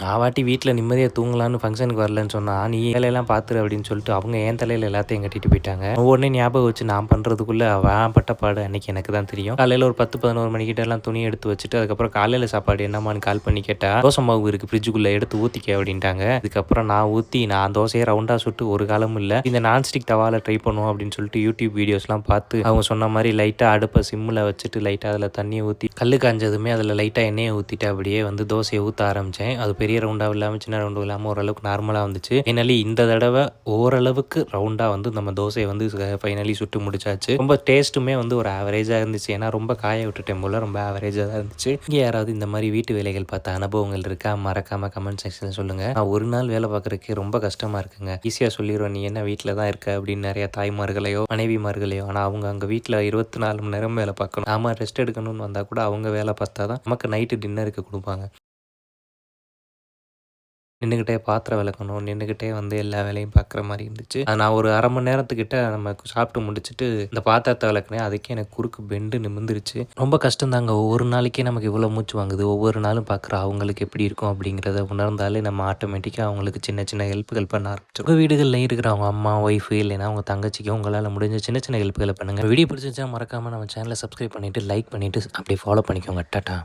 நான் வாட்டி வீட்டில் நிம்மதியாக தூங்கலான்னு ஃபங்க்ஷனுக்கு வரலன்னு சொன்னால் நீ வேலையெல்லாம் பார்த்துரு அப்படின்னு சொல்லிட்டு அவங்க என் தலையில் எல்லாத்தையும் கட்டிட்டு போயிட்டாங்க. ஒவ்வொன்றே ஞாபகம் வச்சு நான் பண்ணுறதுக்குள்ளே அவன் பாடு அன்னைக்கு எனக்கு தான் தெரியும். காலையில் ஒரு பத்து பதினோரு மணிக்கிட்ட எல்லாம் துணி எடுத்து வச்சுட்டு அதுக்கப்புறம் காலையில் சாப்பாடு என்னமான்னு கால் பண்ணி கேட்டால் தோசை மாவு இருக்குது ஃப்ரிட்ஜுக்குள்ளே எடுத்து ஊற்றிக்க அப்படின்ட்டாங்க. அதுக்கப்புறம் நான் ஊற்றி நான் தோசையை ரவுண்டாக சுட்டு ஒரு காலமும் இல்லை இந்த நான்ஸ்டிக் தவாவில் ட்ரை பண்ணுவோம் அப்படின்னு சொல்லிட்டு யூடியூப் வீடியோஸ்லாம் பார்த்து அவங்க சொன்ன மாதிரி லைட்டாக அடுப்பை சிம்மில் வச்சுட்டு லைட்டாக அதில் தண்ணியை ஊற்றி கல் காஞ்சதுமே அதில் லைட்டாக எண்ணெயை ஊற்றிட்டு அப்படியே வந்து தோசையை ஊற்ற ஆரம்பித்தேன் அது பெரிய ரவுண்டாக இல்லாமல் சின்ன ரவுண்டு இல்லாமல் ஓரளவுக்கு நார்மலாக வந்துச்சு. ஃபைனலி இந்த தடவை ஓரளவுக்கு ரவுண்டாக வந்து நம்ம தோசையை வந்து ஃபைனலி சுட்டு முடிச்சாச்சு. ரொம்ப டேஸ்ட்டுமே வந்து ஒரு ஆவரேஜாக இருந்துச்சு. ஏன்னா ரொம்ப காய விட்டுட்டேன் போல ரொம்ப ஆவரேஜாக தான் இருந்துச்சு. இங்கே யாராவது இந்த மாதிரி வீட்டு வேலைகள் பார்த்த அனுபவங்கள் இருக்கா? மறக்காமல் கமெண்ட் செக்ஷனில் சொல்லுங்கள் நான் ஒரு நாள் வேலை பார்க்குறதுக்கு ரொம்ப கஷ்டமாக இருக்குங்க. ஈஸியாக சொல்லிடுவேன் நீ என்ன வீட்டில் தான் இருக்க? அப்படின்னு நிறைய தாய்மார்களையோ மனைவிமார்களையோ. ஆனால் அவங்க அங்கே வீட்டில் இருபத்தி நாலு மணி நேரம் வேலை பார்க்கணும். நாம ரெஸ்ட் எடுக்கணும்னு வந்தால் கூட அவங்க வேலை பார்த்தா தான் நமக்கு நைட்டு டின்னருக்கு கொடுப்பாங்க. நின்றுக்கிட்டே பாத்திரம் விளக்கணும் நின்றுக்கிட்டே வந்து எல்லா வேலையும் பார்க்குற மாதிரி இருந்துச்சு. நான் ஒரு அரை மணி நேரத்துக்கிட்ட நம்ம சாப்பிட்டு முடிச்சுட்டு இந்த பாத்திரத்தை விளக்குனேன். அதுக்கே எனக்கு குறுக்கு பெண்டு நிமிந்துருச்சு ரொம்ப கஷ்டம் தாங்க ஒவ்வொரு நாளைக்கே நமக்கு இவ்வளோ மூச்சு வாங்குது. ஒவ்வொரு நாளும் பார்க்குற அவங்களுக்கு எப்படி இருக்கும் அப்படிங்கிறத உணர்ந்தாலே நம்ம ஆட்டோமேட்டிக்காக அவங்களுக்கு சின்ன சின்ன ஹெல்ப்புகள் பண்ண ஆரம்பிச்சிடும் உங்கள் வீடுகளில் இருக்கிற அவங்க அம்மா ஒய்ஃபு இல்லைன்னா அவங்க தங்கச்சிக்கு உங்களால் முடிஞ்ச சின்ன சின்ன ஹெல்ப்புகளை பண்ணுங்கள் வீடியோ பிடிச்சிச்சா மறக்காமல் நம்ம சேனலை சப்ஸ்கிரைப் பண்ணிவிட்டு லைக் பண்ணிவிட்டு அப்படியே ஃபாலோ பண்ணிக்கோங்க. டாட்டா.